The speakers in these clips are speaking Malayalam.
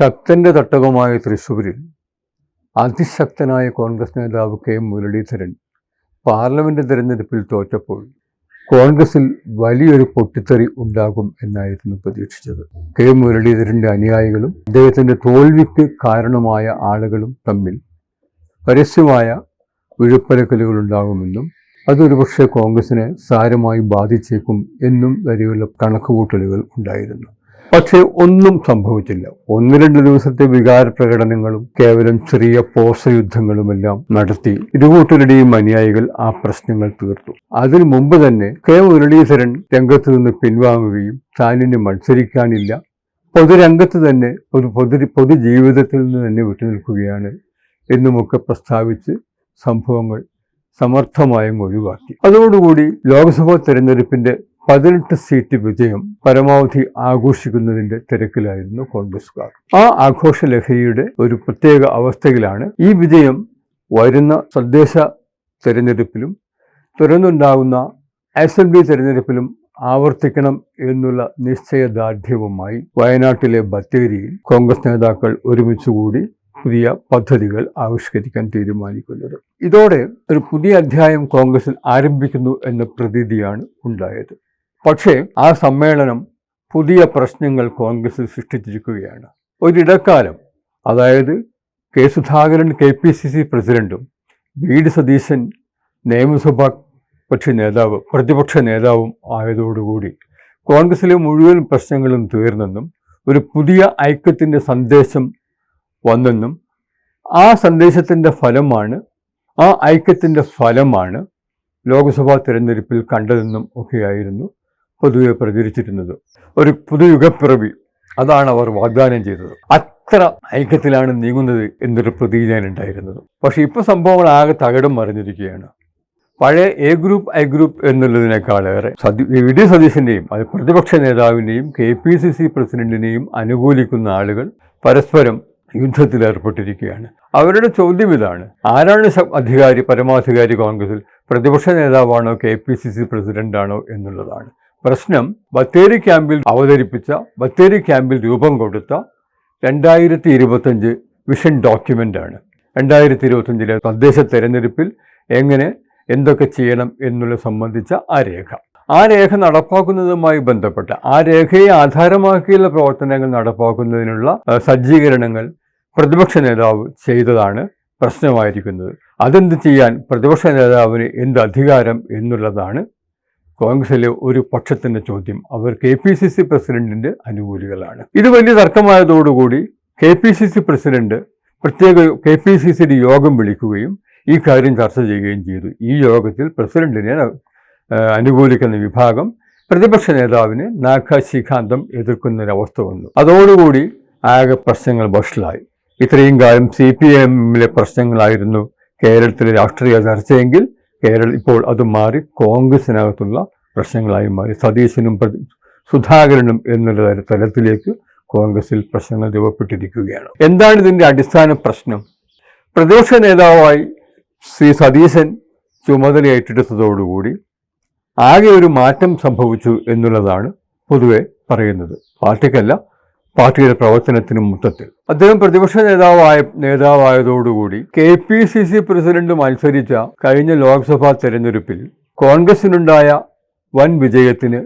ശക്തന്റെ തട്ടകമായ തൃശ്ശൂരിൽ അതിശക്തനായ കോൺഗ്രസ് നേതാവ് കെ മുരളീധരൻ പാർലമെന്റ് തെരഞ്ഞെടുപ്പിൽ തോറ്റപ്പോൾ കോൺഗ്രസിൽ വലിയൊരു പൊട്ടിത്തെറി ഉണ്ടാകും എന്നായിരുന്നു പ്രതീക്ഷിച്ചത്. കെ മുരളീധരന്റെ അനുയായികളും അദ്ദേഹത്തിന്റെ തോൽവിക്ക് കാരണമായ ആളുകളും തമ്മിൽ പരസ്യമായ വിഴുപ്പലക്കലുകൾ ഉണ്ടാകുമെന്നും അതൊരു പക്ഷേ കോൺഗ്രസിനെ സാരമായി ബാധിച്ചേക്കും എന്നും വരെയുള്ള കണക്കുകൂട്ടലുകൾ ഉണ്ടായിരുന്നു. പക്ഷേ ഒന്നും സംഭവിച്ചില്ല. ഒന്ന് രണ്ട് ദിവസത്തെ വികാര പ്രകടനങ്ങളും കേവലം ചെറിയ പോസയുദ്ധങ്ങളുമെല്ലാം നടത്തി. ഇരുകൂട്ടരുടെയും അനുയായികൾ ആ പ്രശ്നങ്ങൾ തീർത്തു. അതിനു മുമ്പ് തന്നെ കെ മുരളീധരൻ രംഗത്ത് നിന്ന് പിൻവാങ്ങുകയും താനിന് മത്സരിക്കാനില്ല. പൊതുരംഗത്ത് തന്നെ ഒരു പൊതു പൊതുജീവിതത്തിൽ നിന്ന് തന്നെ വിട്ടുനിൽക്കുകയാണ് എന്നുമൊക്കെ പ്രസ്താവിച്ച് സംഭവങ്ങൾ സമർത്ഥമായും ഒഴിവാക്കി. അതോടുകൂടി ലോക്സഭാ തെരഞ്ഞെടുപ്പിന്റെ പതിനെട്ട് സീറ്റ് വിജയം പരമാവധി ആഘോഷിക്കുന്നതിന്റെ തിരക്കിലായിരുന്നു കോൺഗ്രസുകാർ ആ ആഘോഷ ലഹരിയുടെ ഒരു പ്രത്യേക അവസ്ഥയിലാണ് ഈ വിജയം വരുന്ന തദ്ദേശ തെരഞ്ഞെടുപ്പിലും തുറന്നുണ്ടാകുന്ന അസംബ്ലി തെരഞ്ഞെടുപ്പിലും ആവർത്തിക്കണം എന്നുള്ള നിശ്ചയദാർഢ്യവുമായി വയനാട്ടിലെ ബത്തേരിയിൽ കോൺഗ്രസ് നേതാക്കൾ ഒരുമിച്ചുകൂടി പുതിയ പദ്ധതികൾ ആവിഷ്കരിക്കാൻ തീരുമാനിക്കുന്നത്. ഇതോടെ ഒരു പുതിയ അധ്യായം കോൺഗ്രസിൽ ആരംഭിക്കുന്നു എന്ന പ്രതീതിയാണ് ഉണ്ടായത്. പക്ഷേ ആ സമ്മേളനം പുതിയ പ്രശ്നങ്ങൾ കോൺഗ്രസിൽ സൃഷ്ടിച്ചിരിക്കുകയാണ്. ഒരിടക്കാലം അതായത് K Sudhakaran K P C C പ്രസിഡന്റും വി ഡി സതീശൻ നിയമസഭാ കക്ഷി നേതാവ് പ്രതിപക്ഷ നേതാവും ആയതോടുകൂടി കോൺഗ്രസിലെ മുഴുവൻ പ്രശ്നങ്ങളും തീർന്നെന്നും ഒരു പുതിയ ഐക്യത്തിന്റെ സന്ദേശം വന്നെന്നും ആ സന്ദേശത്തിന്റെ ഫലമാണ് ആ ഐക്യത്തിന്റെ ഫലമാണ് ലോക്സഭാ തിരഞ്ഞെടുപ്പിൽ കണ്ടതെന്നും ഒക്കെയായിരുന്നു പൊതുവെ പ്രചരിച്ചിരുന്നത്. ഒരു പുതുയുഗപ്പിറവി അതാണ് അവർ വാഗ്ദാനം ചെയ്തത്. അത്ര ഐക്യത്തിലാണ് നീങ്ങുന്നത് എന്നൊരു പ്രതീജനുണ്ടായിരുന്നത് പക്ഷേ ഇപ്പോൾ സംഭവങ്ങൾ ആകെ തകിടം മറിഞ്ഞിരിക്കുകയാണ്. പഴയ എ ഗ്രൂപ്പ് ഐ ഗ്രൂപ്പ് എന്നുള്ളതിനേക്കാളേറെ സതി വി ഡി സതീശന്റെയും അത് പ്രതിപക്ഷ നേതാവിന്റെയും കെ പി സി സി പ്രസിഡന്റിനെയും അനുകൂലിക്കുന്ന ആളുകൾ പരസ്പരം യുദ്ധത്തിലേർപ്പെട്ടിരിക്കുകയാണ് അവരുടെ ചോദ്യം ഇതാണ്. ആരാണ് അധികാരി പരമാധികാരി കോൺഗ്രസിൽ പ്രതിപക്ഷ നേതാവാണോ കെ പി സി സി പ്രസിഡന്റാണോ എന്നുള്ളതാണ്. പ്രശ്നം ബത്തേരി ക്യാമ്പിൽ അവതരിപ്പിച്ച ബത്തേരി ക്യാമ്പിൽ രൂപം കൊടുത്ത രണ്ടായിരത്തി ഇരുപത്തഞ്ച് വിഷൻ ഡോക്യുമെന്റാണ് രണ്ടായിരത്തി ഇരുപത്തഞ്ചിലെ തദ്ദേശ തെരഞ്ഞെടുപ്പിൽ എങ്ങനെ എന്തൊക്കെ ചെയ്യണം എന്നുള്ള സംബന്ധിച്ച ആ രേഖ. ആ രേഖ നടപ്പാക്കുന്നതുമായി ബന്ധപ്പെട്ട ആ രേഖയെ ആധാരമാക്കിയുള്ള പ്രവർത്തനങ്ങൾ നടപ്പാക്കുന്നതിനുള്ള സജ്ജീകരണങ്ങൾ പ്രതിപക്ഷ നേതാവ് ചെയ്തതാണ് പ്രശ്നമായിരിക്കുന്നത്. അതെന്ത് ചെയ്യാൻ പ്രതിപക്ഷ നേതാവിന് എന്ത് അധികാരം എന്നുള്ളതാണ് കോൺഗ്രസിലെ ഒരു പക്ഷത്തിന്റെ ചോദ്യം. അവർ കെ പി സി സി പ്രസിഡന്റിന്റെ അനുകൂലികളാണ്. ഇത് വലിയ തർക്കമായതോടുകൂടി K P C C president പ്രത്യേക കെ പി സി സിയുടെ യോഗം വിളിക്കുകയും ഈ കാര്യം ചർച്ച ചെയ്യുകയും ചെയ്തു. ഈ യോഗത്തിൽ പ്രസിഡന്റിനെ അനുകൂലിക്കുന്ന വിഭാഗം പ്രതിപക്ഷ നേതാവിനെ നാഗശിഖാന്തം എതിർക്കുന്നൊരവസ്ഥ വന്നു. അതോടുകൂടി ആകെ പ്രശ്നങ്ങൾ വഷളായി. ഇത്രയും കാലം സി പി എമ്മിലെ പ്രശ്നങ്ങളായിരുന്നു കേരളത്തിലെ രാഷ്ട്രീയ ചർച്ചയെങ്കിൽ കേരള ഇപ്പോൾ അത് മാറി കോൺഗ്രസിനകത്തുള്ള പ്രശ്നങ്ങളായി മാറി. സതീശനും സുധാകരനും എന്നുള്ള തലത്തിലേക്ക് കോൺഗ്രസിൽ പ്രശ്നങ്ങൾ രൂപപ്പെട്ടിരിക്കുകയാണ്. എന്താണ് ഇതിന്റെ അടിസ്ഥാന പ്രശ്നം? പ്രതിപക്ഷ നേതാവായി ശ്രീ സതീശൻ ചുമതല ഏറ്റെടുത്തതോടുകൂടി ആകെ ഒരു മാറ്റം സംഭവിച്ചു എന്നുള്ളതാണ് പൊതുവെ പറയുന്നത്. പാർട്ടിക്കല്ല പാർട്ടിയുടെ പ്രവർത്തനത്തിനും മൊത്തത്തിൽ. അദ്ദേഹം പ്രതിപക്ഷ നേതാവായ നേതാവായതോടുകൂടി K P C C president മത്സരിച്ച കഴിഞ്ഞ ലോക്സഭാ തെരഞ്ഞെടുപ്പിൽ കോൺഗ്രസിനുണ്ടായ വൻ വിജയത്തിന്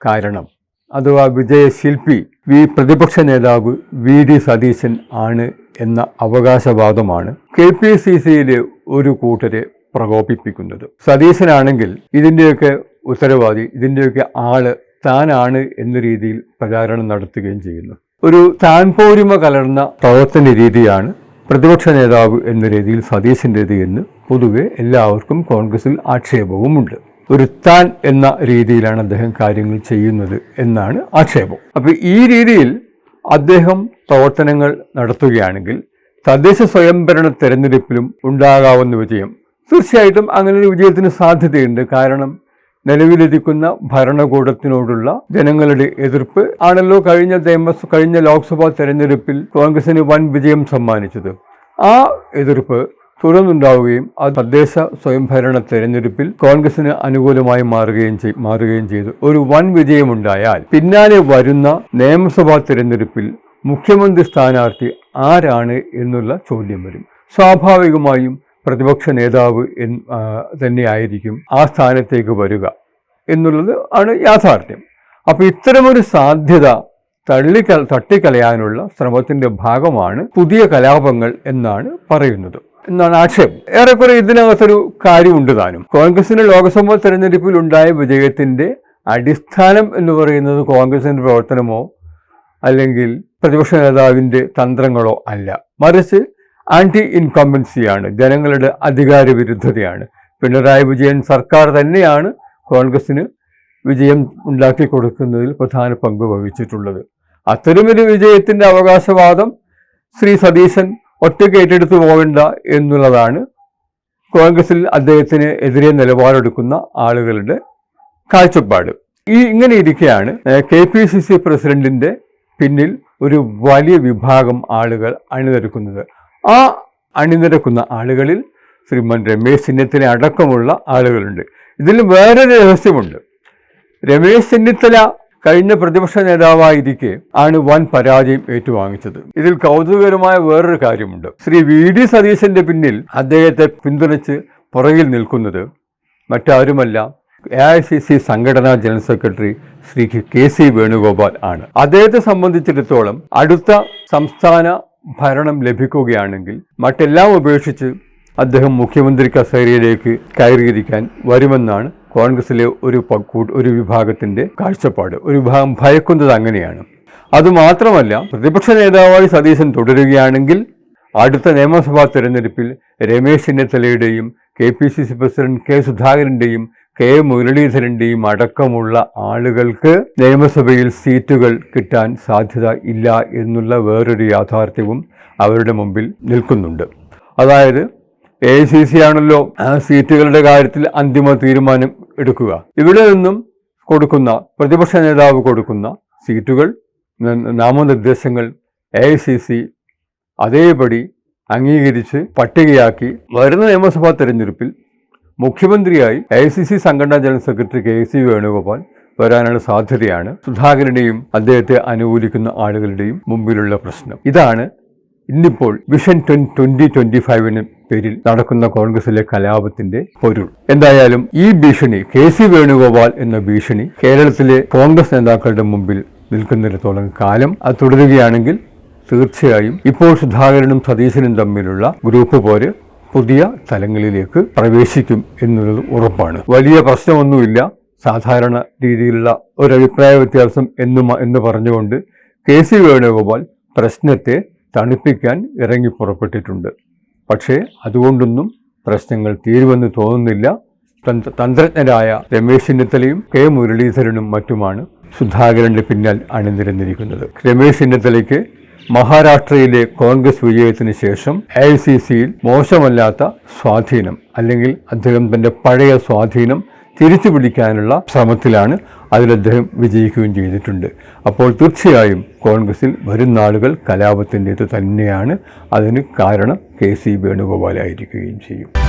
കാരണം അഥവാ വിജയശില്പി വി പ്രതിപക്ഷ നേതാവ് വി ഡി സതീശൻ ആണ് എന്ന അവകാശവാദമാണ് കെ പി സി സിയിലെ ഒരു കൂട്ടരെ പ്രകോപിപ്പിക്കുന്നത്. സതീശനാണെങ്കിൽ ഇതിന്റെയൊക്കെ ഉത്തരവാദി ഇതിന്റെയൊക്കെ ആൾ താനാണ് എന്ന രീതിയിൽ പ്രചാരണം നടത്തുകയും ചെയ്യുന്നു. ഒരു താൻ പോരിമ കലർന്ന പ്രവർത്തന രീതിയാണ് പ്രതിപക്ഷ നേതാവ് എന്ന രീതിയിൽ സതീശന്റേത് എന്ന് പൊതുവെ എല്ലാവർക്കും കോൺഗ്രസിൽ ആക്ഷേപവുമുണ്ട്. ഒരു താൻ എന്ന രീതിയിലാണ് അദ്ദേഹം കാര്യങ്ങൾ ചെയ്യുന്നത് എന്നാണ് ആക്ഷേപം. അപ്പോൾ ഈ രീതിയിൽ അദ്ദേഹം പ്രവർത്തനങ്ങൾ നടത്തുകയാണെങ്കിൽ തദ്ദേശ സ്വയംഭരണ തെരഞ്ഞെടുപ്പിലും ഉണ്ടാകാവുന്ന വിജയം തീർച്ചയായിട്ടും അങ്ങനെ ഒരു വിജയത്തിന് സാധ്യതയുണ്ട്. കാരണം നിലവിലിരിക്കുന്ന ഭരണകൂടത്തിനോടുള്ള ജനങ്ങളുടെ എതിർപ്പ് ആണല്ലോ കഴിഞ്ഞ കഴിഞ്ഞ ലോക്സഭാ തെരഞ്ഞെടുപ്പിൽ കോൺഗ്രസിന് വൻ വിജയം സമ്മാനിച്ചത്. ആ എതിർപ്പ് തുടർന്നുണ്ടാവുകയും അത് തദ്ദേശ സ്വയംഭരണ തെരഞ്ഞെടുപ്പിൽ കോൺഗ്രസിന് അനുകൂലമായി മാറുകയും ചെയ് മാറുകയും ചെയ്തു. ഒരു വൻ വിജയമുണ്ടായാൽ പിന്നാലെ വരുന്ന നിയമസഭാ തെരഞ്ഞെടുപ്പിൽ മുഖ്യമന്ത്രി സ്ഥാനാർത്ഥി ആരാണ് എന്നുള്ള ചോദ്യം വരും. സ്വാഭാവികമായും പ്രതിപക്ഷ നേതാവ് തന്നെയായിരിക്കും ആ സ്ഥാനത്തേക്ക് വരിക എന്നുള്ളത് ആണ് യാഥാർത്ഥ്യം. അപ്പോൾ ഇത്തരമൊരു സാധ്യത തള്ളിക്ക തട്ടിക്കളയാനുള്ള ശ്രമത്തിന്റെ ഭാഗമാണ് പുതിയ കലാപങ്ങൾ എന്നാണ് പറയുന്നത് എന്നാണ് ആക്ഷേപം. ഏറെക്കുറെ ഇതിനകത്തൊരു കാര്യമുണ്ട് താനും. കോൺഗ്രസിന് ലോക്സഭാ തെരഞ്ഞെടുപ്പിൽ ഉണ്ടായ വിജയത്തിന്റെ അടിസ്ഥാനം എന്ന് പറയുന്നത് കോൺഗ്രസിന്റെ പ്രവർത്തനമോ അല്ലെങ്കിൽ പ്രതിപക്ഷ നേതാവിന്റെ തന്ത്രങ്ങളോ അല്ല. മറിച്ച് ആന്റി ഇൻകോമ്പൻസിയാണ് ജനങ്ങളുടെ അധികാര വിരുദ്ധതയാണ് പിണറായി വിജയൻ സർക്കാർ തന്നെയാണ് കോൺഗ്രസിന് വിജയം ഉണ്ടാക്കി കൊടുക്കുന്നതിൽ പ്രധാന പങ്ക് വഹിച്ചിട്ടുള്ളത്. അത്തരമൊരു വിജയത്തിന്റെ അവകാശവാദം ശ്രീ സതീശൻ ഒറ്റയ്ക്ക് ഏറ്റെടുത്തു പോകേണ്ട എന്നുള്ളതാണ് കോൺഗ്രസിൽ അദ്ദേഹത്തിന് എതിരെ നിലപാടെടുക്കുന്ന ആളുകളുടെ കാഴ്ചപ്പാട്. ഈ ഇങ്ങനെ ഇരിക്കെയാണ് കെ പി സി സി പ്രസിഡന്റിന്റെ പിന്നിൽ ഒരു വലിയ വിഭാഗം ആളുകൾ അണിനിരക്കുന്നത്. ആ അണിനിരക്കുന്ന ആളുകളിൽ ശ്രീമൻ രമേശ് ചെന്നിത്തല അടക്കമുള്ള ആളുകളുണ്ട്. ഇതിൽ വേറൊരു രഹസ്യമുണ്ട്. രമേശ് ചെന്നിത്തല കഴിഞ്ഞ പ്രതിപക്ഷ നേതാവായിരിക്കെ ആണ് വൻ പരാജയം ഏറ്റുവാങ്ങിച്ചത്. ഇതിൽ കൗതുകകരമായ വേറൊരു കാര്യമുണ്ട്. ശ്രീ വി ഡി സതീശന്റെ പിന്നിൽ അദ്ദേഹത്തെ പിന്തുണച്ച് പുറകിൽ നിൽക്കുന്നത് മറ്റാരുമല്ല എ ഐ സി സി സംഘടനാ general secretary Shri K C Venugopal ആണ്. അദ്ദേഹത്തെ സംബന്ധിച്ചിടത്തോളം അടുത്ത സംസ്ഥാന ഭരണം ലഭിക്കുകയാണെങ്കിൽ മറ്റെല്ലാം ഉപേക്ഷിച്ച് അദ്ദേഹം മുഖ്യമന്ത്രി കസേരയിലേക്ക് കയറിയിരിക്കാൻ വരുമെന്നാണ് കോൺഗ്രസിലെ ഒരു ഒരു വിഭാഗത്തിന്റെ കാഴ്ചപ്പാട്. ഒരു വിഭാഗം ഭയക്കുന്നത് അങ്ങനെയാണ്. അതുമാത്രമല്ല പ്രതിപക്ഷ നേതാവായി സതീശൻ തുടരുകയാണെങ്കിൽ അടുത്ത നിയമസഭാ തെരഞ്ഞെടുപ്പിൽ Ramesh ചെന്നിത്തലയുടെയും K P C C president K സുധാകരന്റെയും K മുരളീധരന്റെയും അടക്കമുള്ള ആളുകൾക്ക് നിയമസഭയിൽ സീറ്റുകൾ കിട്ടാൻ സാധ്യത ഇല്ല എന്നുള്ള വേറൊരു യാഥാർത്ഥ്യവും അവരുടെ മുമ്പിൽ നിൽക്കുന്നുണ്ട്. അതായത് എ സി സി ആണല്ലോ സീറ്റുകളുടെ കാര്യത്തിൽ അന്തിമ തീരുമാനം എടുക്കുക. ഇവിടെ നിന്നും കൊടുക്കുന്ന പ്രതിപക്ഷ നേതാവ് കൊടുക്കുന്ന സീറ്റുകൾ നാമനിർദ്ദേശങ്ങൾ എ സി സി അതേപടി അംഗീകരിച്ച് പട്ടികയാക്കി വരുന്ന നിയമസഭാ തെരഞ്ഞെടുപ്പിൽ മുഖ്യമന്ത്രിയായി എ സി സി സംഘടനാ general secretary K C Venugopal വരാനുള്ള സാധ്യതയാണ് സുധാകരന്റെയും അദ്ദേഹത്തെ അനുകൂലിക്കുന്ന ആളുകളുടെയും മുമ്പിലുള്ള പ്രശ്നം. ഇതാണ് ഇന്നിപ്പോൾ വിഷൻ ട്വന്റി ട്വന്റി ഫൈവിന് പേരിൽ നടക്കുന്ന കോൺഗ്രസിലെ കലാപത്തിന്റെ പൊരുൾ. എന്തായാലും ഈ ഭീഷണി കെ സി വേണുഗോപാൽ എന്ന ഭീഷണി കേരളത്തിലെ കോൺഗ്രസ് നേതാക്കളുടെ മുമ്പിൽ നിൽക്കുന്നിടത്തോളം കാലം അത് തുടരുകയാണെങ്കിൽ തീർച്ചയായും ഇപ്പോൾ സുധാകരനും സതീശനും തമ്മിലുള്ള ഗ്രൂപ്പ് പോര് പുതിയ തലങ്ങളിലേക്ക് പ്രവേശിക്കും എന്നുള്ളത് ഉറപ്പാണ്. വലിയ പ്രശ്നമൊന്നുമില്ല. സാധാരണ രീതിയിലുള്ള ഒരു വ്യത്യാസം എന്നു എന്ന് പറഞ്ഞുകൊണ്ട് കെ സി വേണുഗോപാൽ പ്രശ്നത്തെ തണുപ്പിക്കാൻ ഇറങ്ങി പുറപ്പെട്ടിട്ടുണ്ട്. പക്ഷേ അതുകൊണ്ടൊന്നും പ്രശ്നങ്ങൾ തീരുമെന്ന് തോന്നുന്നില്ല. തന്ത്രജ്ഞരായ രമേശ് ചെന്നിത്തലയും കെ മുരളീധരനും മറ്റുമാണ് സുധാകരന്റെ പിന്നിൽ അണിനിരന്നിരിക്കുന്നത്. രമേശ് ചെന്നിത്തലയ്ക്ക് മഹാരാഷ്ട്രയിലെ കോൺഗ്രസ് വിജയത്തിന് ശേഷം എ ഐ സി സിയിൽ മോശമല്ലാത്ത സ്വാധീനം അല്ലെങ്കിൽ അദ്ദേഹം തന്റെ പഴയ സ്വാധീനം തിരിച്ചു പിടിക്കാനുള്ള ശ്രമത്തിലാണ് അതിൽ അദ്ദേഹം വിജയിക്കുകയും ചെയ്തിട്ടുണ്ട്. അപ്പോൾ തീർച്ചയായും കോൺഗ്രസിൽ വരും നാളുകൾ കലാപത്തിന്റേത് തന്നെയാണ്. അതിന് കാരണം കെ സി വേണുഗോപാലായിരിക്കുകയും ചെയ്യും.